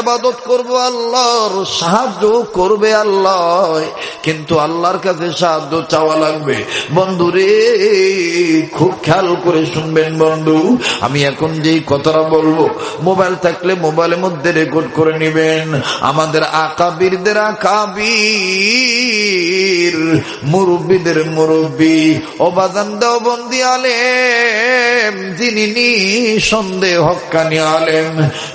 এবাদত করব আল্লাহর, সাহায্য করবে আল্লাহ। কিন্তু আল্লাহর কাছে সাহায্য চাওয়া লাগবে। বন্ধু রে, খুব খেয়াল করে শুনবেন বন্ধু। আমি এখন যেই কথাটা বলব, মোবাইল থাকলে মোবাইলের মধ্যে রেকর্ড করে নেবেন। আমাদের আকাবিরদের আকাবির, মুরব্বীদের মুরব্বী অবাদান দেওবন্দি আলেম, যিনি সন্দেহ হক্কানি আলেম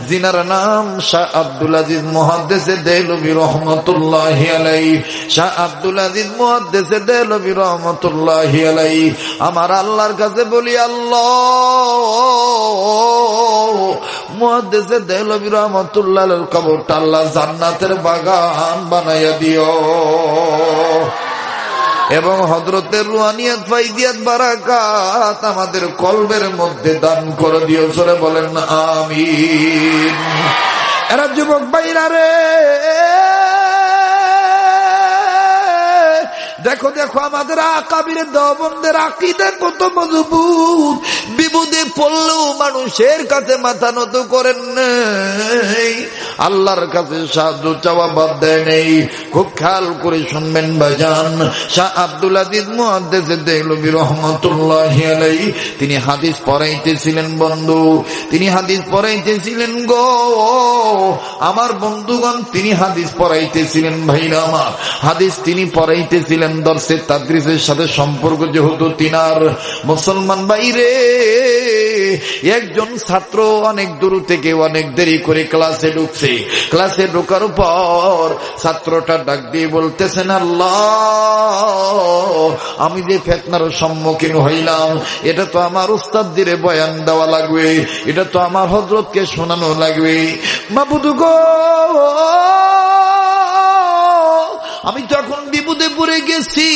জিনার নাম শাহ আব্দুল আজিজ মহাদ্দেশে দেলবি রহমতুল্লাহ আলাই শাহ আব্দুল আজিজ মহাদ্দেশে দেলবি রহমতুল্লাহ আলাই আমার আল্লাহর কাছে বলি, আল্লাহ! মহাদ্দেশে দেলবি রহমতুল্লাহ কবরটা আল্লাহ জান্নাতের বাগান বানাইয়া দিও। এবং হজরতের রুয়ানিয়াত ফাইদিয়াত বারাকাত আমাদের কলবের মধ্যে দান করে দিও। সরে বলেন, আমিন। এরা যুবক বাইরা রে। দেখো দেখো, আমাদের আকাবিরের দবন্দের আকিদে কত মজবুত। বিপদে পড়লেও মানুষের কাছে মাথা নত করেন আল্লাহর কাছে সাহায্য চাওয়া বাদ দেয় নেই। খুব খেয়াল করে শুনবেন ভাইজান। শাহ আব্দুল আজিজ মুহাদ্দিসে দেহলবি রহমাতুল্লাহ তিনি হাদিস পড়াইতেছিলেন বন্ধু। তিনি হাদিস পড়াইতেছিলেন গো। আমার বন্ধুগণ, তিনি হাদিস পড়াইতেছিলেন ভাইরা আমার। হাদিস তিনি পড়াইতেছিলেন দর্শে তাদ্রিসের সাথে সম্পর্ক যেহেতু তিনার। মুসলমান বাইরে একজন ছাত্র অনেক দূর থেকে অনেক দেরি করে ক্লাসে ঢুকছে। ক্লাসে ঢোকার পর ছাত্রটা ডাক দিয়ে বলতেছেন, আল্লাহ, আমি যে ফেতনার সম্মুখীন হইলাম, এটা তো আমার উস্তাদ দিরে বয়ান দেওয়া লাগবে, এটা তো আমার হজরতকে শোনানো লাগবে। বাবুদু গো, আমি যখন বিপদে পড়ে গেছি,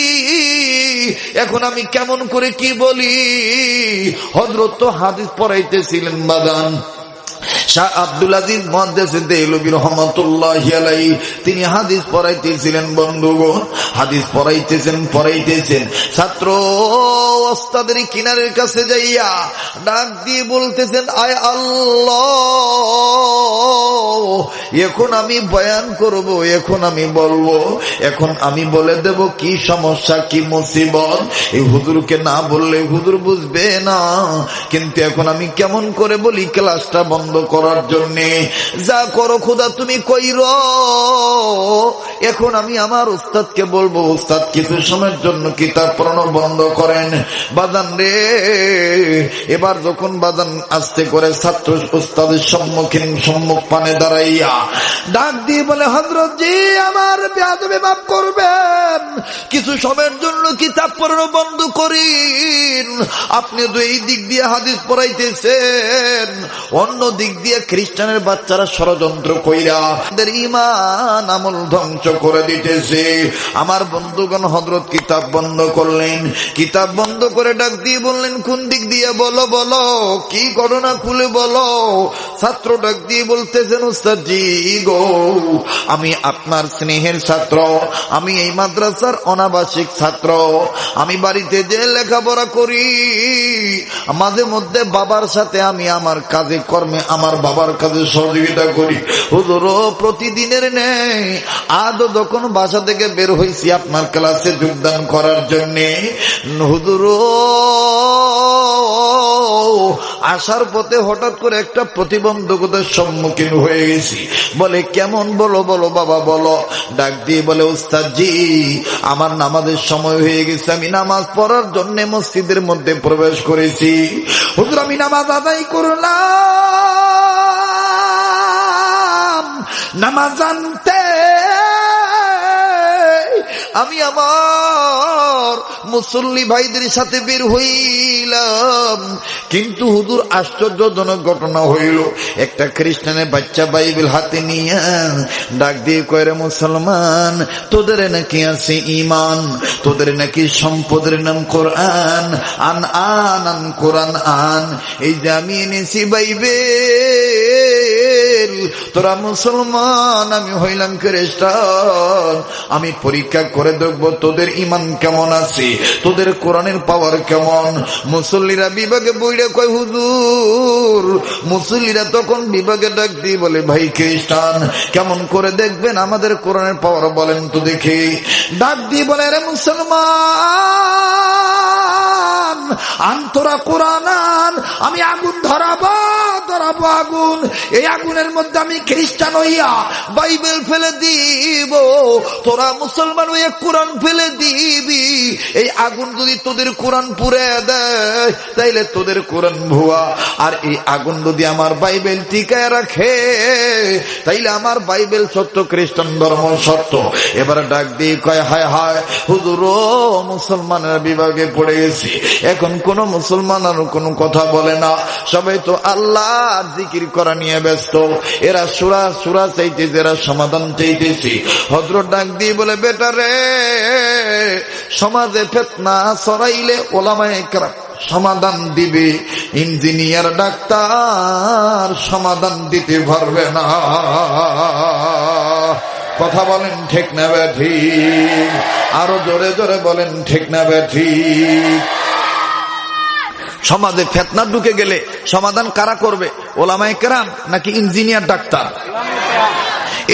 এখন আমি কেমন করে কি বলি? হজরত তো হাদিস পড়াইতেছিলেন বাদান শাহ আব্দুল আজিজ মহাদেবী রহমতুল্লাহ তিনি হাদিস পড়াইতেছিলেন বন্ধুগণ, হাদিস পড়াইতেছেন পড়াইতেছেন। ছাত্র ওস্তাদের কিনারের কাছে যাইয়া ডাক দিয়ে বলতেছেন, আয় আল্লাহ, এখন আমি বয়ান করব, এখন আমি বলব, এখন আমি বলে দেব কি সমস্যা, কি মুসিবত? এই হুজুরকে না বললে হুজুর বুঝবে না, কিন্তু এখন আমি কেমন করে বলি, ক্লাসটা বন্ধ করার জন্য। যা করো খুদা, তুমি কইর। এখন আমি আমার উস্তাদকে বলব, উস্তাদ, কিছু সময়ের জন্য কিতাব পড়ানো বন্ধ করেন? বাদান রে, এবার যখন বাদান আসতে করে ছাত্র উস্তাদের সম্মুখীন, সম্মুখ পানে দাঁড়াইয়া ডাক দিয়ে বলে হজরত জি, আমার বেয়াদবে মাফ করবেন। কিছু সময়ের জন্য কিতাব পড়ানো বন্ধ করিন? আপনি তো এই দিক দিয়ে হাদিস পড়াইতেছেন। অন্য দিক দিয়ে খ্রিস্টানের বাচ্চারা ষড়যন্ত্র কইরা তাদের ইমান আমল ধ্বংস করে দিতেছে। আমার বন্ধুগণ হজরত কিতাব বন্ধ করলেন। কিতাব বন্ধ করে ডাক দিয়ে বললেন, কোন দিক দিয়ে বলো বলো? কি ঘটনা খুলে বলো? ছাত্র ডাক দিয়ে বলতেছেন উস্তাদজি গো, আমি আপনার স্নেহের ছাত্র, আমি এই মাদ্রাসার অনাবাসিক ছাত্র, আমি বাড়িতে যে লেখাপড়া করি, মাঝে মধ্যে বাবার সাথে আমি আমার কাজে, কর্মে আমার বাবার কাছে সহযোগিতা করি। হুজুর প্রতিদিনের নেই আদৌ যখন বাসা থেকে বের হয়েছি আপনার ক্লাসে যোগদান করার জন্যে? হুজুর আসার পথে হঠাৎ করে একটা প্রতিবন্ধকতার সম্মুখীন হয়ে গেছি। বলে, কেমন বলো বলো বাবা, বলো। ডাক দিয়ে বলে উস্তাদ জি আমার নামাজের সময় হয়ে গেছে। আমি নামাজ পড়ার জন্য মসজিদের মধ্যে প্রবেশ করেছি। হুজুর, আমি নামাজ আদায় করলাম। নামাজ আনতে আমি আমার মুসল্লি ভাইদের সাথে বের হইলাম। কিন্তু হুদুর আশ্চর্যজনক ঘটনা হইল, একটা খ্রিস্টানের বাচ্চা বাইবেল হাতে নিয়ে ডাক দিয়ে কয়রে মুসলমান, তোদের নাকি আছে ইমান তোদের নাকি সম্পদের নাম কোরআন? আন আন আন, কোরআন, আন। এই যে আমি এনেছি বাইবেল। তোরা মুসলমান আমি হইলাম খ্রিস্টান। আমি পরীক্ষা করে দেখব তোদের ইমান কেমন আছে তোদের কোরআনের পাওয়ার কেমন। মুসল্লিরা বিভাগে বইরে কয় হুজুর মুসল্লিরা তখন বিভাগে ডাক দিয়ে বলে ভাই খ্রিস্টান কেমন করে দেখবেন আমাদের কোরআনের পাওয়ার বলেন তো দেখি। ডাক দিয়ে বলে রে মুসলমান আন্তরা কোরআন আন, আমি আগুন ধরাবো। ধরাবো আগুন। এই আগুনের মধ্যে আমি খ্রিস্টান হইয়া বাইবেল ফেলে দিব। তোরা মুসলমান হইয়া কোরআন ফেলে দিবি। এই আগুন যদি তোদের কোরআন পুড়ে দেয়, তাইলে তোদের কোরআন ভুয়া। আর এই আগুন যদি আমার বাইবেল টিকায় রাখে, তাইলে আমার বাইবেল সত্য, খ্রিস্টান ধর্ম সত্য। এবার ডাক দিয়ে কয়, হায় হায়, হুজুর মুসলমানের বিভাগে পড়ে গেছি। এখন কোন মুসলমান আর কোনো কথা বলে না। সবাই তো আল্লাহ জিকির করা নিয়ে ব্যস্ত। এরা সুরা সুরা চাইতেছে, এরা সমাধান চাইতেছি। ভদ্র ডাক দিয়ে বলে, বেটা রে, সমাজে ফেতনা সরাইলে ওলামায় সমাধান দিবে। ইঞ্জিনিয়ার, ডাক্তার সমাধান দিতে পারবে না। কথা বলেন ঠিক না ব্যাঠি আরও জোরে জোরে বলেন ঠিক না ব্যাঠি সমাজে ফেতনা ঢুকে গেলে সমাধান কারা করবে? ওলামায় কেরাম নাকি ইঞ্জিনিয়ার ডাক্তার?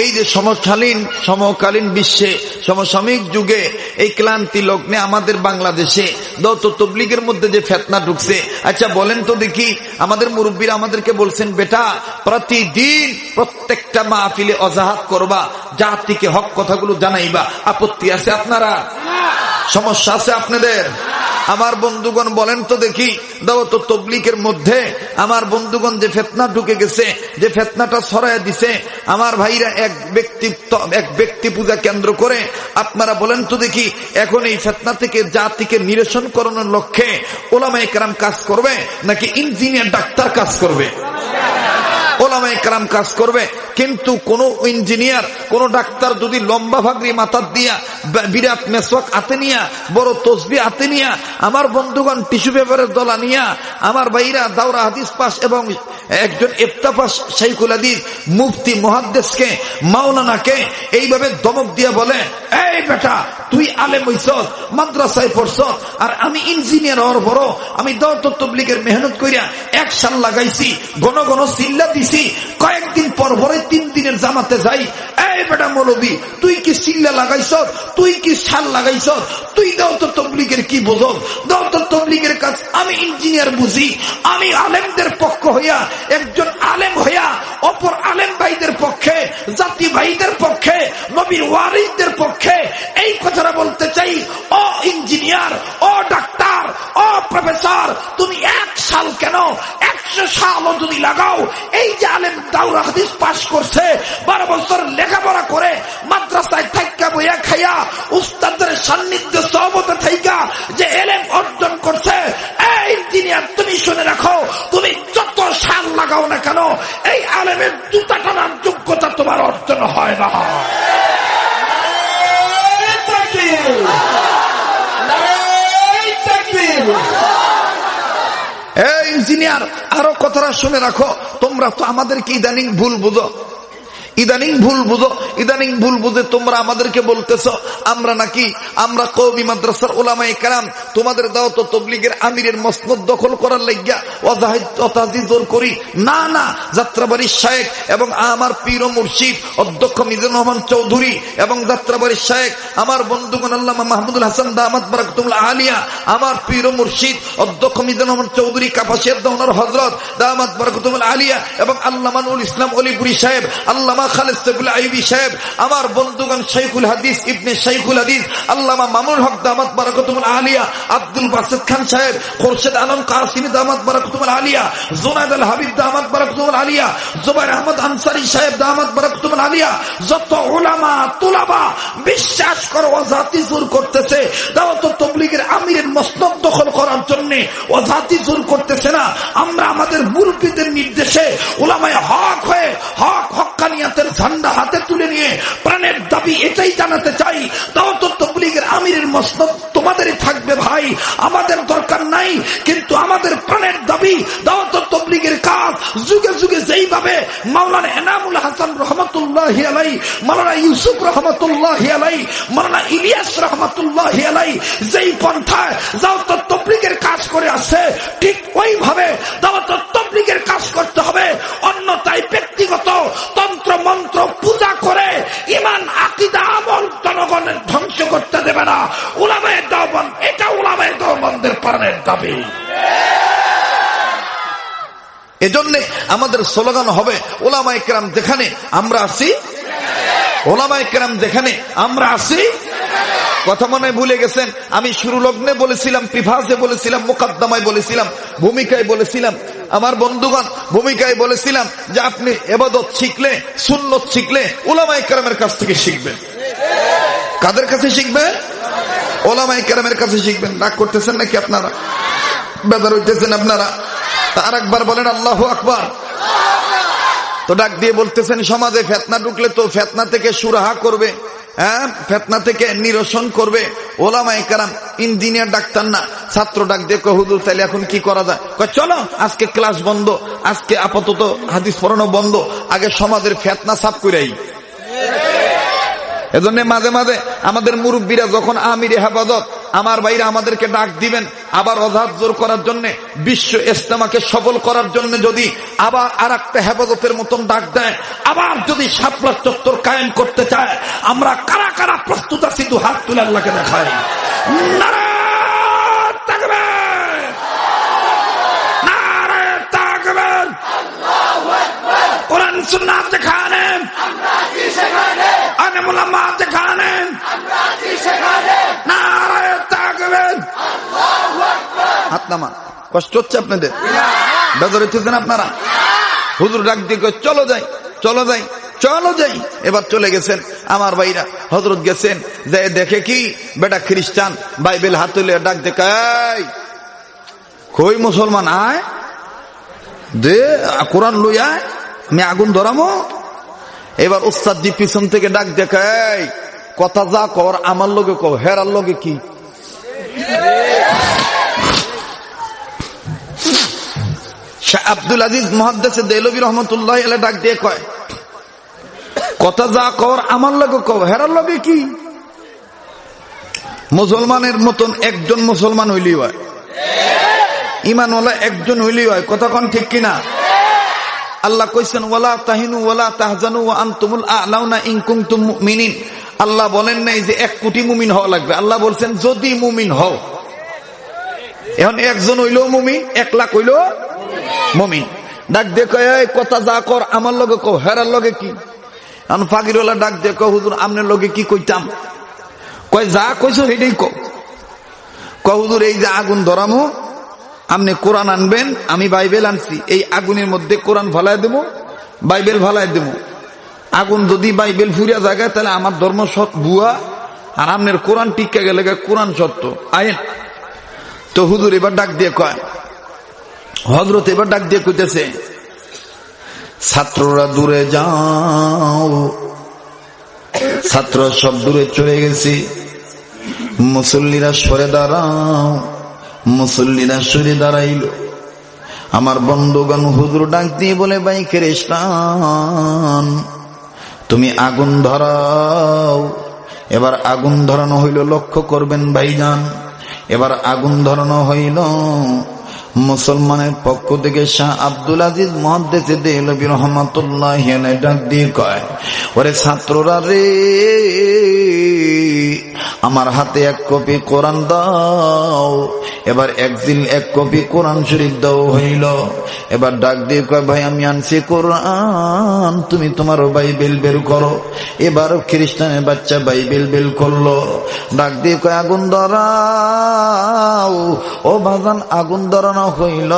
এই যে সমকালীন সমকালীন বিশ্বে, সমসাময়িক যুগে এই ক্লান্তি লগ্নে আমাদের বাংলাদেশে দত তবলিগের মধ্যে যে ফেতনা ঢুকছে আচ্ছা বলেন তো দেখি, আমাদের মুরব্বীরা আমাদেরকে বলছেন, বেটা, প্রতিদিন প্রত্যেকটা মাহফিলে অজাহাত করবা, জাতিকে হক কথাগুলো জানাইবা। আপত্তি আছে আপনারা? সমস্যা আছে আপনাদের? আমার বন্ধুগণ বলেন তো দেখি দাওয়াত তবলিকের মধ্যে। আমার বন্ধুগণ যে ফেতনা ঢুকে গেছে, যে ফেতনাটা ছড়ায় দিছে, আমার ভাইরা এক ব্যক্তিত্ব এক ব্যক্তি পূজা কেন্দ্র করে, আপনারা বলেন তো দেখি, এখন এই ফেতনা থেকে জাতিকে নিরসন করানোর লক্ষ্যে ওলামা একরাম কাজ করবে, নাকি ইঞ্জিনিয়ার, ডাক্তার কাজ করবে? ওলামাই কারাম কাজ করবে, কিন্তু কোন ইঞ্জিনিয়ার, কোন ডাক্তার যদি লম্বা ভাগরি মাথার দিয়া বিরাট মেসওয়াক আতে নিয়া, বড় তসবি আতে নিয়া, আমার বন্ধুগণ টিস্যু পেপারের দলা নিয়া, আমার ভাইরা দাওরা হাদিস পাস এবং একজন ইফতাপাস শাইখুল হাদিস, মুফতি মহাদ্দেশকে মাওলানাকে এইভাবে দমক দিয়ে বলে, এই বেটা, তুই আলেম হইছ মাদ্রাসায় পড়ছ আর আমি ইঞ্জিনিয়ার হওয়ার বড় আমি দৌত তবলিগের মেহনত কইরা এক সাল লাগাইছি, ঘন ঘন চিল্লা দিছি, কয়েকদিন পর পরে তিন দিনের জামাতে যাই। এই বেটা মৌলবি, তুই কি চিল্লা লাগাইছ তুই কি সাল লাগাইছ তুই দৌত তবলিগের কি বোঝ দৌত তবলিগের কাজ আমি ইঞ্জিনিয়ার বুঝি, আমি আলেমদের পক্ষ হইয়া একজন আলেম হইয়া অপর আলেম ভাইদের পক্ষে, জাতি ভাইদের পক্ষে, নবীর ওয়ারিসদের পক্ষে এই কথাটা বলতে চাই ও ইঞ্জিনিয়ার ও ডাক্তার ও প্রফেসর, তুমি এক সাল কেন? একশো সালও যদি লাগাও, এই যে আলেম দাউরা হাদিস পাশ করছে, বারো বছর লেখাপড়া করে, মাদ্রাসায় থাইকা বইয়া খাইয়া উস্তাদের সান্নিধ্য কথাটা শুনে রাখো। তোমরা তো আমাদেরকে ইদানিং ভুল বুঝো। ইদানিং ভুল বুঝো। ইদানিং ভুল বুঝে তোমরা আমাদেরকে বলতেছ। আমরা নাকি, আমরা কৌমি মাদ্রাসার ওলামাই কারাম তোমাদের দাও তো তবলিগের আমিরের মসনদ দখল করার লাগিয়া অতাজিজোর করি। না না যাত্রাবাড়ির শায়েক এবং আমার পীর মুর্শিদ, অধ্যক্ষ মিজুর রহমান চৌধুরী এবং যাত্রাবাড়ির শায়েক, আমার বন্ধুগণ আল্লামা মাহমুদুল হাসান দামাত বারাকতুল্লাহ আলিয়া, আমার পীর মুর্শিদ, অধ্যক্ষ মিজুর রহমান চৌধুরী, কাপাসিয়ার দহনার হজরত দামাত বারাকতুল্লাহ আলিয়া এবং আল্লামানুল ইসলাম অলিপুরি সাহেব, আল্লামা খালেদ সাইফুল আইবি সাহেব, আমার বন্ধুগণ শাইখুল হাদিস ইবনে শাইখুল হাদিস, আল্লামা মামুন হক দামাত বারাকতুল আলিয়া আব্দুল বাসিদ খান সাহেব, খোরশেদ আলম কাসিমি দামাত বারাকতুল আলিয়া জোনাদ আল হাবিব দামাত বারাকতুল আলিয়া, জুবাইর আহমদ আনসারী সাহেব দামাত বারাকতুল আলিয়া, যত ওলামা তুলাবা বিশ্বাস করো, অজাতি জোর করতেছে। দাওয়াত তবলিগের আমিরের মসনদ দখল করার জন্য অজাতি জোর করতেছে না। আমরা আমাদের মুরব্বীদের নির্দেশে ওলামায় হক হয়ে হক হক্কানিয়াতের ঝান্ডা হাতে তুলে নিয়ে প্রাণের দাবি এটাই জানাতে চাই। দাওয়াত তবলিগের আমিরের মসনদ তোমাদেরই থাকবে ভাই। আমাদের দরকার নাই, কিন্তু আমাদের প্রাণের দাবি, দাওয়াত কাজ, যুগে যুগে যেইভাবে মাওলানা এনামুল হাসান রহমতুল্লাহ আলাই মাওলানা ইউসুফ রহমতুল্লাহ আলাই মাওলানা ইলিয়াস রহমতুল্লাহ আলাই যেই পন্থায় দাওয়াত তবলিগের কাজ করে আসছে ঠিক ওইভাবে দাওয়াত তবলিগের কাজ করতে হবে। অন্যথায় ব্যক্তিগত তন্ত্র, মন্ত্র, পূজা করে ইমান, আকিদা, আমল জনগণের ধ্বংস করতে দেবে না। দাবি এজন্য আমাদের স্লোগান হবে ওলামাই কেরাম যেখানে আমরা আছি ওলামাই কেরাম যেখানে আমরা আছি। কথা মনে ভুলে গেছেন, আমি শুরু লগ্নে বলেছিলাম পিফাসে বলেছিলাম, মোকাদ্দমায় বলেছিলাম, ভূমিকায় বলেছিলাম। আমার বন্ধুগণ, ভূমিকায় বলেছিলাম যে আপনি এবাদত শিখলে, সুন্নত শিখলে ওলামাই কেরামের কাছ থেকে শিখবেন। কাদের কাছে শিখবেন? ওলামাই কেরামের কাছে শিখবেন, রাগ করতেছেন নাকি আপনারা? বেদার হইতেছেন আপনারা? আর একবার বলেন, আল্লাহ আকবার। তো ডাক দিয়ে বলতেছেন, সমাজে ফেতনা ঢুকলে তো ফেতনা থেকে সুরাহা করবে হ্যাঁ? ফেতনা থেকে নিরসন করবে। ওলামাই কারাম, ইঞ্জিনিয়ার ডাক্তার না, ছাত্র ডাক দিয়ে হুজুর তাহলে এখন কি করা যায়? চলো, আজকে ক্লাস বন্ধ, আজকে আপাতত হাদিস পড়ানো বন্ধ, আগে সমাজের ফেতনা সাফ করেই এজন্য মাঝে মাঝে আমাদের মুরব্বীরা যখন আমির হেফাজত, আমার বাইরে আমাদেরকে ডাক দিবেন, আবার অজাত জোর করার জন্য, বিশ্ব ইস্তেমাকে সফল করার জন্য যদি আবার আর একটা হেফাজতের মতন ডাক দেয়, আবার যদি সাপলার চত্বর কায়েম করতে চায়, আমরা কারা কারা প্রস্তুত আছি দু হাত তুলে আল্লাহকে দেখাই। কষ্ট হচ্ছে আপনাদের? আপনারা? হুজুর ডাক চলো যাই চলো যাই চলো যাই। এবার চলে গেছেন আমার ভাইরা। হজরত গেছেন, যে দেখে কি? বেটা খ্রিস্টান, বাইবেল হাত ডাক দেখায় কই মুসলমান আয়? দে কোরআন লই আয়। আমি আগুন ধরামো? এবার উস্তাদ জি পিছন থেকে ডাক দেখায় কথা যা কর, আমার লোকে কর হেরার লগে কি? আব্দুল আজিজ মহাদ্দেশে দেলবি রহমতুল্লাহ এলে ডাক দিয়ে কয়, কথা যা কর, আমার লগে কর হেরার লগে কি? মুসলমানের মতন একজন মুসলমান হইলি হয়। ইমানওয়ালা একজন হইলি হয়। কথা কন ঠিক কিনা? আল্লাহ কইছেন, ওয়ালা তাহিনু ওয়ালা তাহজানু আনতুমুল আ'লাউনা ইন কুনতুম মুমিনিন। আল্লাহ বলেন নাই যে এক কোটি মুমিন হওয়া লাগবে। আল্লাহ বলছেন, যদি মুমিন হও। এখন একজন হইলেও মুমিন, এক লাখ হইলেও মুমিন। ডাক "এই কথা যা কর, আমার লগে কও, হেরার লগে কি? এখন ফাকিরওয়ালা ডাক কয়, হুজুর, আমনের লগে কি কইতাম? কয়, যা কইছো সেটাই কয়, হুজুর, এই যে আগুন ধরামো আপনি কোরআন আনবেন, আমি বাইবেল আনছি। এই আগুনের মধ্যে কোরআন ভালাই দেবো, বাইবেল ভালাই দেবো। আগুন যদি বাইবেল ফুরিয়া জায়গায় তাহলে আমার ধর্ম সৎ বুয়া আর আপনার কোরআন টিকা গেলে কোরআন সত্য। আইন তো হুজুর এবার ডাক দিয়ে কয় হজরত এবার ডাক দিয়ে কইতেছে, ছাত্ররা দূরে যাও, ছাত্র সব দূরে চলে গেছি, মুসল্লিরা সরে দাঁড়াও। মুসল্লিরা সরে দাঁড়াইল। আমার বন্ধুগণ হুজুর ডাক দিয়ে বলে, ভাই খ্রিস্টান তুমি আগুন ধরাও। এবার আগুন ধরানো হইল, লক্ষ্য করবেন ভাইজান। এবার আগুন ধরানো হইল মুসলমানের পক্ষ থেকে শাহ আব্দুল আজিজ মহাদ্দেশে দেলবি রহমতুল্লাহ ডাক দিয়ে কয়, ওরে ছাত্ররা রে, আমার হাতে এক কপি কোরআন দাও। এবার একদিন এক কপি কোরআন শরীফ দাও হইল। এবার ডাক দিয়ে কয়, ভাই, আমি আনছি কোরআন, তুমি তোমার বাইবেল বের করো। এবার খ্রিস্টানের বাচ্চা বাইবেল বের করল। ডাক দিয়ে কয়, আগুন ধরাও। ও বাগান আগুন ধরানো হইল,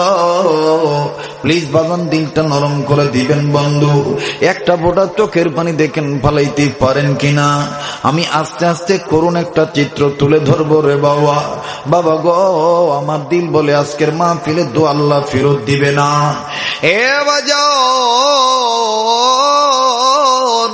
প্লিজ বাগান দিলটা নরম করে দিবেন বন্ধু। একটা বোটা চোখের পানি দেখেন, ফালাইতে পারেন কিনা? আমি আস্তে আস্তে করুন একটা চিত্র তুলে ধরবো রে বাবা। বাবা গো, আমার দিল বলে আজকের মা ফিলে দো আল্লাহ ফেরত দিবে না। এ বাজান!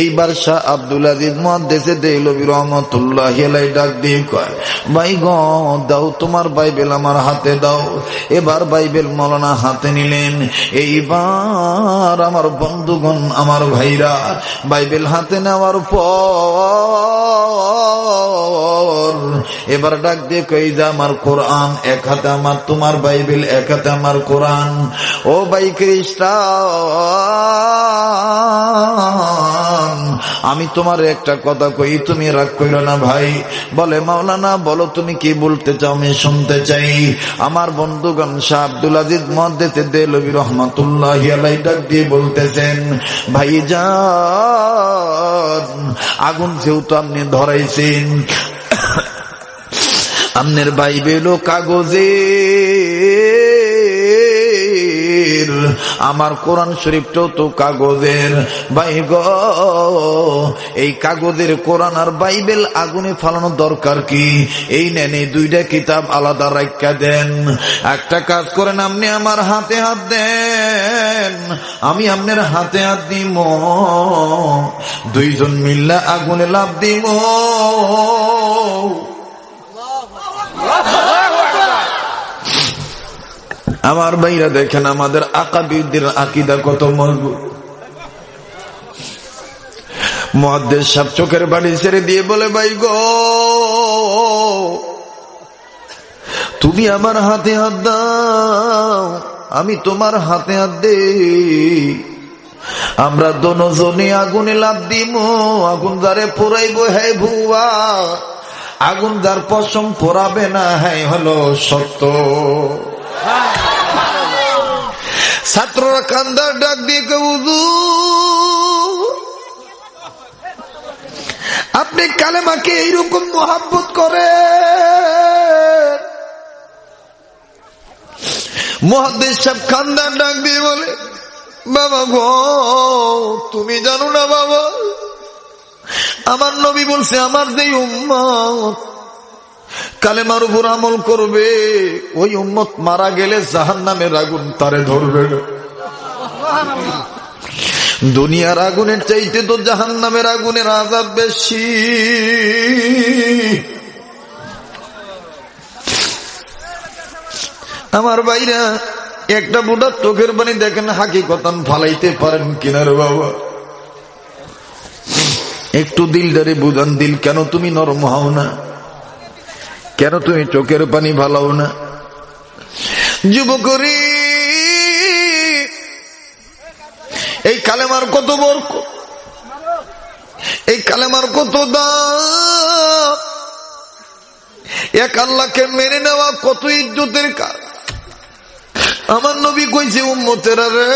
এইবার শাহ আব্দুল আজিজ মহাদেশে দেলবি রহমতুল্লাহ হেলাই ডাক দিয়ে কয়, ভাই গ, দাও তোমার বাইবেল আমার হাতে দাও। এবার বাইবেল মলনা হাতে নিলেন। এইবার আমার বন্ধুগণ, আমার ভাইরা, বাইবেল হাতে নেওয়ার পর এবার ডাক দিয়ে কই যে আমার কোরআন, এক হাতে আমার তোমার বাইবেল, এক হাতে আমার কোরআন। ও বাই খ্রিস্টান আমি তোমার একটা কথা কই, তুমি রাগ কইল না ভাই। বলে, মাওলানা, বলো তুমি কি বলতে চাও, আমি শুনতে চাই। আমার বন্ধুগণ শাহ আব্দুল আজিজ মদ্দেতে দেলবি রহমতুল্লাহ আলাই ডাক দিয়ে বলতেছেন ভাই যান আগুন যেহেতু আপনি ধরাইছেন, আমনের বাইবেল কাগজে আমার কোরআন শরীফটাও তো কাগজের। ভাই গ, এই কাগজের কোরআন আর বাইবেল আগুনে ফালানো দরকার কি? এই নেন, এই দুইটা কিতাব আলাদা রাখা দেন। একটা কাজ করেন, আপনি আমার হাতে হাত দেন। আমি আপনার হাতে হাত দিব। দুইজন মিল্লা আগুনে লাভ দিব। আমার ভাইরা দেখেন, আমাদের আকাবিদের আকিদা কত মজবুত। মহাদেশ সাপ চোখের বাড়ি ছেড়ে দিয়ে বলে, ভাই গো, তুমি আমার হাতে হাত দাও, আমি তোমার হাতে হাত দে আমরা দোনজনে আগুনে লাভ দিব আগুন দ্বারে পোড়াইব, হে ভুয়া। আগুন যার পশম পোড়াবে না হ্যাঁ হলো সত্য। ছাত্ররা কান্দার ডাক দিয়ে কেউদু আপনি কালেমাকে এইরকম মহাব্বত করে মহাদেশ সাহেব কান্দার ডাক দিয়ে বলে, বাবা গো, তুমি জানো না বাবা, আমার নবী বলছে, আমার যে উম্মত কালেমার উপর আমল করবে, ওই উম্মত মারা গেলে জাহান নামের আগুন তারে ধরবে। দুনিয়ার আগুনের চাইতে তো জাহান নামের আগুনের আজাব বেশি। আমার বাইরা একটা বুড়ার চোখের বাণী দেখেন হাকি কথান ফালাইতে পারেন কিনার বাবা। একটু দিল দিলদারে বুঝান, দিল কেন তুমি নরম হও না? কেন তুমি চোখের পানি ভালাও না? যুবকরি, এই কালেমার কত বরক? এই কালেমার কত দাম? এক আল্লাহকে মেনে নেওয়া কত ইজ্জতের কাজ? আমার নবী কইছে, উম্মতেরা রে,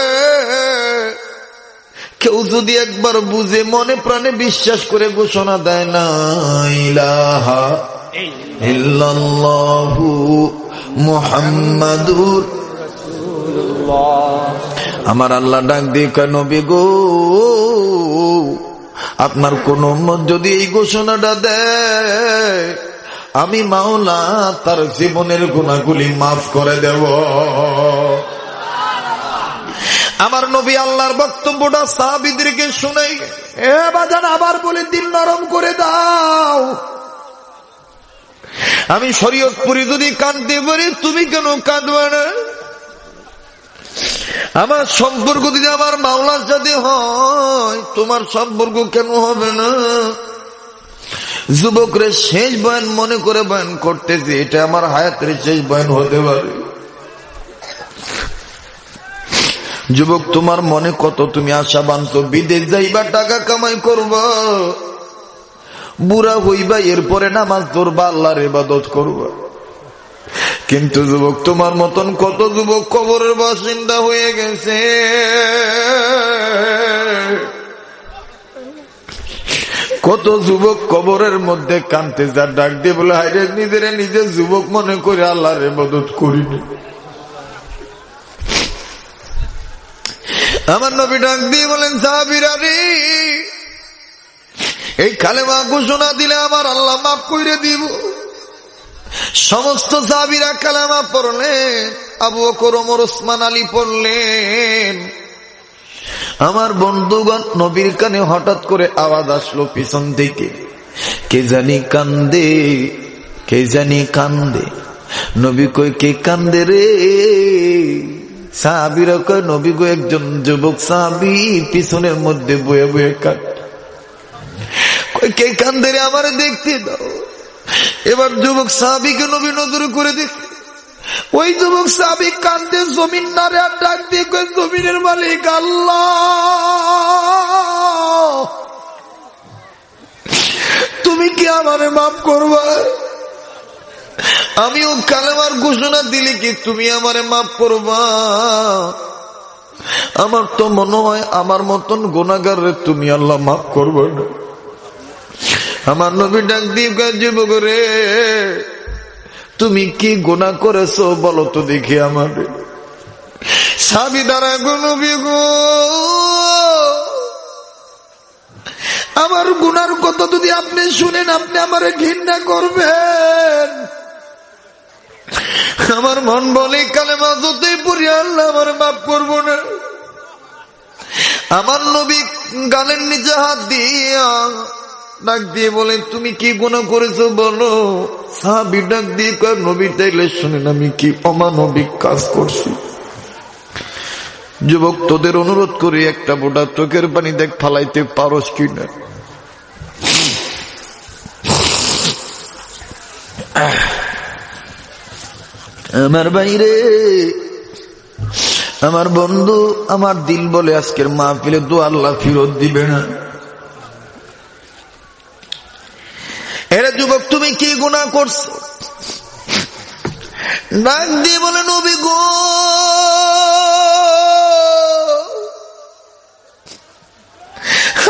কেউ যদি একবার বুঝে মনে প্রাণে বিশ্বাস করে ঘোষণা দেয় না ইলাহা ইল্লাল্লাহু মুহাম্মাদুর আমার আল্লাহ ডাক দিয়ে নবী গো আপনার কোন যদি এই ঘোষণাটা দেয় আমি মাওলা তার জীবনের গুণাগুলি মাফ করে দেব। আমার নবী আল্লাহর বক্তব্যটা সাহাবিদেরকে শুনে এ বাজান আবার বলে দিল নরম করে দাও। আমি শরীয়তপুরি যদি কাঁদতে পারি, তুমি কেন কাঁদবে না? আমার সম্পর্ক যদি আমার মাওলার সাথে হয়, তোমার সম্পর্ক কেন হবে না? যুবকরে শেষ বয়ান মনে করে বয়ান করতেছে, এটা আমার হায়াতের শেষ বয়ান হতে পারে। যুবক, তোমার মনে কত তুমি আশা বানত বিদেশ যাইবা, টাকা কামাই করবা। বুড়া হইবা, এরপরে নামাজ ধরবা, আল্লাহর ইবাদত করবা। কিন্তু যুবক, তোমার মতন কত যুবক কবরের বাসিন্দা হয়ে গেছে। কত যুবক কবরের মধ্যে কানতে যা ডাক দিয়ে বলে হাইরে নিজের নিজে যুবক মনে করে আল্লাহর ইবাদত করিনি। আমার নবী ডাক দিয়ে বলেন সাহাবিরারি এই কালেমা ঘোষণা দিলে আমার আল্লাহ মাফ করে দিব। সমস্ত সাহাবিরা কালেমা পড়লেন, আবু বকর, ওমর, ওসমান, আলী পড়লেন। আমার বন্ধুগণ, নবীর কানে হঠাৎ করে আওয়াজ আসলো পিছন থেকে কে জানি কান্দে, কে জানি কান্দে। নবী কই কে কান্দে রে? সাহাবিরা কয়, নবী গো, একজন যুবক সাহাবি পিছনের মধ্যে বয়ে বয়ে কাট। কে কান্দে রে আমার দেখতে দাও। এবার যুবক সাহাবিকে নবী নজর করে দেখ ওই যুবক সাহাবি কান্দে, জমিন নারে আর ডাক দিয়ে জমিনের মালিক আল্লাহ! তুমি কি আমারে মাফ করবা? আমিও কালেমার ঘোষণা দিলে কি তুমি আমারে মাফ করবা? আমার তো মনে হয় আমার মতন গুণাগার তুমি আল্লাহ মাফ করবে না আমার নবী ডাক দিয়ে যুবক রে, তুমি কি গুণা করেছ বলো তো দেখি আমার সাবি দ্বারা, গো নবী গো, আমার গুনার কথা যদি আপনি শুনেন, আপনি আমার ঘৃণা করবেন। আমার মন বলে কালে মাঝতেই পড়ি, আল্লাহ আমার মাফ করব না। আমার নবী গালের নিচে হাত দিয়া ডাক দিয়ে বলে তুমি কি গুণা করেছ? বলো, সাহাবি ডাক দিয়ে কয়, নবী তাইলে শুনেন আমি কি অমানবিক কাজ করছি? যুবক, তোদের অনুরোধ করি, একটা বোটা চোখের পানি দেখ, ফালাইতে পারস কিনা? আমার বাইরে আমার বন্ধু, আমার দিল বলে আজকের মা ফিরে দু আল্লাহ ফিরত দিবে না। যুবক, তুমি কি গুণা করছ? ডাক দিয়ে বলে, নবী গো!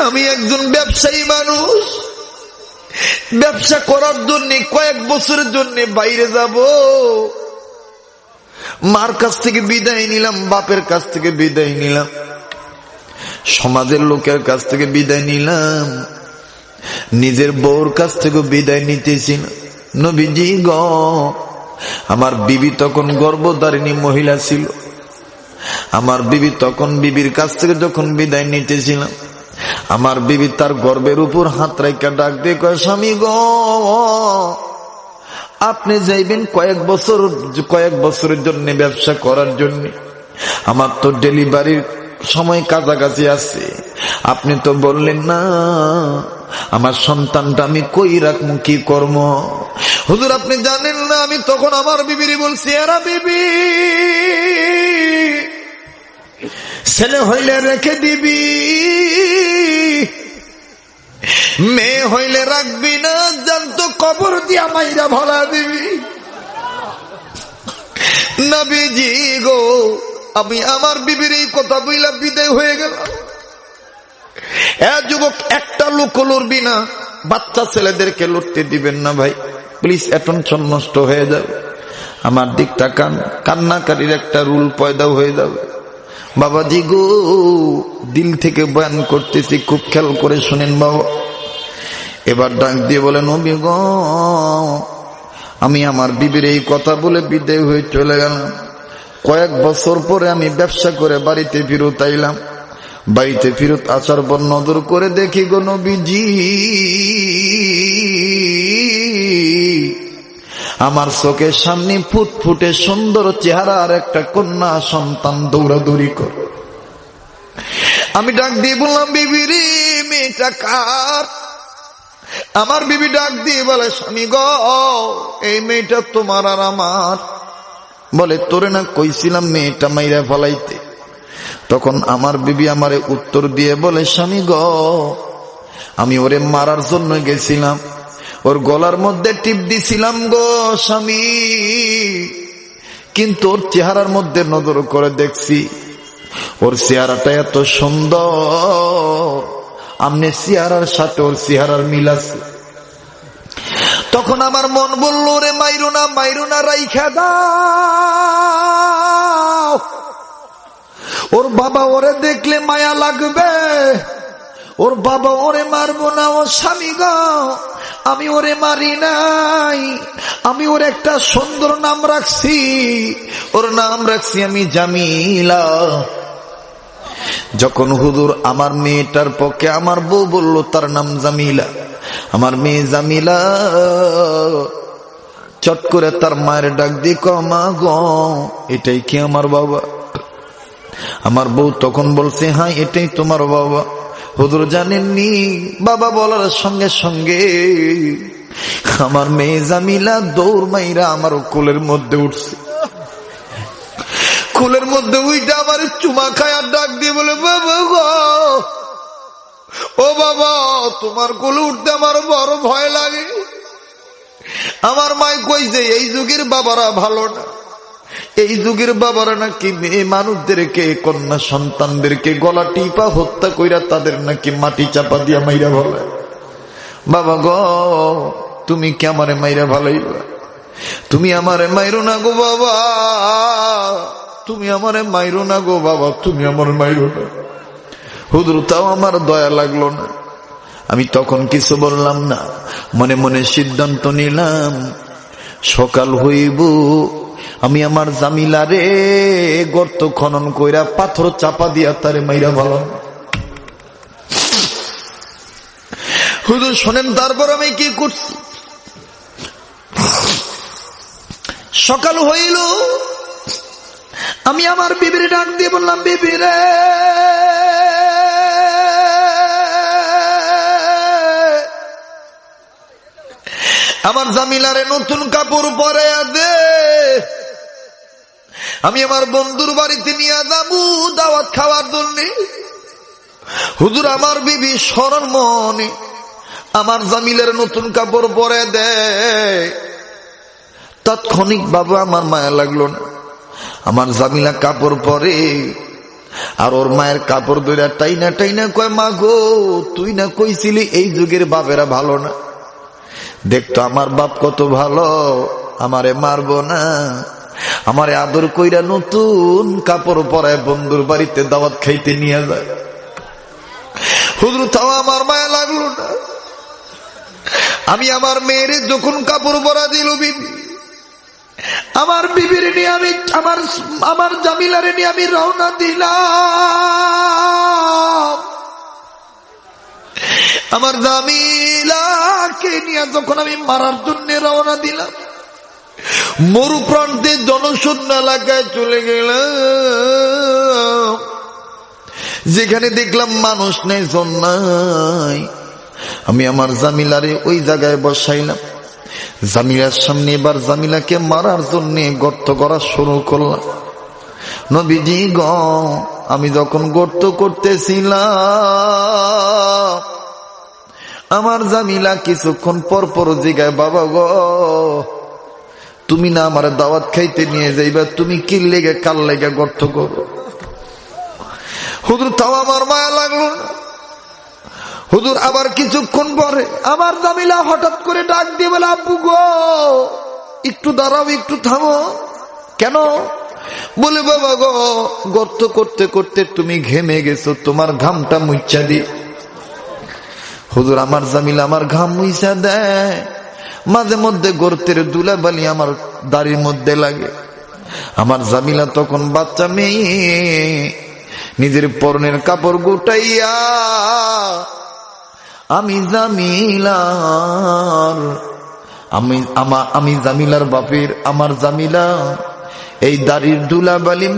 আমি একজন ব্যবসায়ী মানুষ। ব্যবসা করার জন্য, কয়েক বছরের জন্য বাইরে যাব। মার কাছ থেকে বিদায় নিলাম, বাপের কাছ থেকে বিদায় নিলাম। সমাজের লোকের কাছ থেকে বিদায় নিলাম। নিজের বউর কাছ থেকে বিদায় নিতেছি না। নবীজি গ, আমার বিবি তখন গর্ভধারিণী মহিলা ছিল। আমার বিবি তখন বিবির কাছ থেকে যখন বিদায় নিতেছিলাম, আমার বিবি তার গর্বের উপর হাত রাইকা ডাক দিয়ে কয়, স্বামী গ, আপনি যাইবেন কয়েক বছর, কয়েক বছরের জন্য ব্যবসা করার জন্য। আমার তো ডেলিভারির সময় কাছাকাছি আছে। আপনি তো বললেন, না আমার সন্তানটা আমি কই রাখব, কি কর্ম হুজুর, আপনি জানেন না, আমি তখন আমার বিবিরি বলছি, এরা বিবি। ছেলে হইলে রেখে দিবি। মেয়ে হইলে রাখবি না, জানতো কবর দিয়া মাইরা ভরা দিবি। নবীজি গো, আমি আমার বিবির কথা বইলা বিদায় হয়ে গেল যুবক, একটা লোক লড়বি না, বাচ্চা ছেলেদেরকে লড়তে দিবেন না ভাই। প্লিজ অ্যাটেনশন নষ্ট হয়ে যাবে আমার দিকটা কান, কান্নাকারীর একটা রুল পয়দা হয়ে যাবে বাবাজি গো, দিল থেকে বয়ান করতেছি, খুব খেয়াল করে শুনেন বাবা। এবার ডাক দিয়ে বলেন নবী গ, আমি আমার বিবির এই কথা বলে বিদায় হয়ে চলে গেলাম। কয়েক বছর পরে আমি ব্যবসা করে বাড়িতে ফিরত আইলাম। বাড়িতে ফিরত আসার পর নজর করে দেখি গো নবীজি। আমার চোখের সামনে ফুটফুটে সুন্দর চেহারা আর একটা কন্যা সন্তান দৌড়াদৌড়ি কর। আমি ডাক দিয়ে বললাম বিবিরি মেয়েটা কার? আমার বিবি ডাক দিয়ে বলে, স্বামী গ, এই মেয়েটা তোমার আর আমার। বলে, তোরে না কইছিলাম মেয়েটা মাইরা ফলাইতে। তখন আমার বিবি আমারে উত্তর দিয়ে বলে, স্বামী গ, আমি ওরে মারার জন্য গেছিলাম। ওর গলার মধ্যে টিপ দিছিলাম গো, স্বামী। কিন্তু ওর চেহারার মধ্যে নজর করে দেখছি, ওর চেহারাটা এত সুন্দর। আমনে চেহারার সাথে ওর চেহারার মিল আছে। তখন আমার মন বলল রে মাইরো না মাইরো না রাইখা দাও। ওর বাবা ওরে দেখলে মায়া লাগবে। ওর বাবা ওরে মারবো না, ও স্বামী গ। আমি ওরে মারি নাই। আমি ওর একটা সুন্দর নাম রাখছি। ওর নাম রাখছি আমি জামিলা। যখন হুদুর আমার মেয়েটার পক্ষে আমার বউ বলল, তার নাম জামিলা। আমার মেয়ে জামিলা, চট করে তার মায়ের ডাক দিয়ে কমা গ, এটাই কি আমার বাবা? আমার বউ তখন বলছে হ্যাঁ এটাই তোমার বাবা। হুজুর জানেননি, বাবা বলার সঙ্গে সঙ্গে আমার মেয়ে জামিলা দৌড় মাইরা আমার কোলের মধ্যে উঠছে। কোলের মধ্যে উইটা আমার চুমা খায় আর ডাক দিয়ে বলে, বাবা ও বাবা, তোমার কোলে উঠতে আমার বড় ভয় লাগে। আমার মাই কইছে, এই যুগের বাবারা ভালো না। এই যুগের বাবারা নাকি মেয়ে মানুষদেরকে, কন্যা সন্তানদেরকে গলা টিপা হত্যা কইরা তাদের নাকি মাটি চাপা দিয়া মাইরা ভালো বাবা গ, তুমি কি আমারে মাইরা ভালাইবা তুমি আমারে মাইরো না গো বাবা। তুমি আমারে মাইরো না গো বাবা, তুমি আমার মাইরো না। হুদুর তাও আমার দয়া লাগল না। আমি তখন কিছু বললাম না, মনে মনে সিদ্ধান্ত নিলাম, সকাল হইব আমি আমার জামিলারে গর্ত খনন কইরা পাথর চাপা দিয়া তারে মাইরা ভালো হুজুর, শোনেন, তারপর আমি কি করছি? সকাল হইল, আমি আমার বিবির ডাক দিয়ে বললাম বিবিরে আমার জামিলারে নতুন কাপড় পরে দে। আমি আমার বন্ধুর বাড়িতে নিয়ে যাব দাওয়াত খাওয়ার জন্য। হুজুর, আমার বিবি স্মরণ মনে আমার জামিলের নতুন কাপড় পরে দেয়। তাৎক্ষণিক বাবা আমার মায়া লাগল না। আমার জামিলা কাপড় পরে আর ওর মায়ের কাপড় দইরা টাইনা টাইনা কয়, মা গো, তুই না কইছিলি এই যুগের বাপেরা ভালো না? দেখতো আমার বাপ কত ভালো, আমারে মারবো না। আমারে আদর কইরা নতুন কাপড় পরায় বন্ধুর বাড়িতে দাওয়াত খাইতে নিয়ে যায়। হুজুর, তাও আমার মায়া লাগল না। আমি আমার মেয়ের যখন কাপড় পরা দিল আমার বিবির নিয়ে আমি, আমার আমার জামিলারে নিয়ে আমি রওনা দিলাম। আমার জামিলাকে নিয়ে যখন আমি মারার জন্য রওনা দিলাম মরু প্রান্তে জনশূন্য এলাকায় চলে গেলাম। যেখানে দেখলাম মানুষ নেই, জন নাই। আমি আমার জামিলারে ওই জায়গায় বসাইলাম। জামিলার সামনে এবার জামিলাকে মারার জন্য গর্ত করা শুরু করলাম। নবীজি গ, আমি যখন গর্ত করতেছিলাম, আমার জামিলা কিছুক্ষণ পর পর জিগায় বাবা গ তুমি না আমার দাওয়াত খাইতে নিয়ে যাইবা, তুমি কি লেগে কাল লেগে গর্ত করো? হুদুর তাও আমার মায়া লাগল হুদুর আবার কিছুক্ষণ পরে আমার জামিলা হঠাৎ করে ডাক দিয়ে বলে, আব্বু গো, একটু দাঁড়াও, একটু থামো। কেন? বলে, বাবা গো, গর্ত করতে করতে তুমি ঘেমে গেছো, তোমার ঘামটা মুচ্ছা দি হুজুর, আমার জামিলা আমার ঘাম মুইসা দেয়। মাঝে মধ্যে গর্তের দুলাবালি আমার দাড়ির মধ্যে লাগে। আমার জামিলা তখন বাচ্চা মেয়ে, নিজের পরনের কাপড় গোটাইয়া আমি জামিলার, আমি আমা, আমি জামিলার বাপের, আমার জামিলা, এই দাড়ির দুলাবালি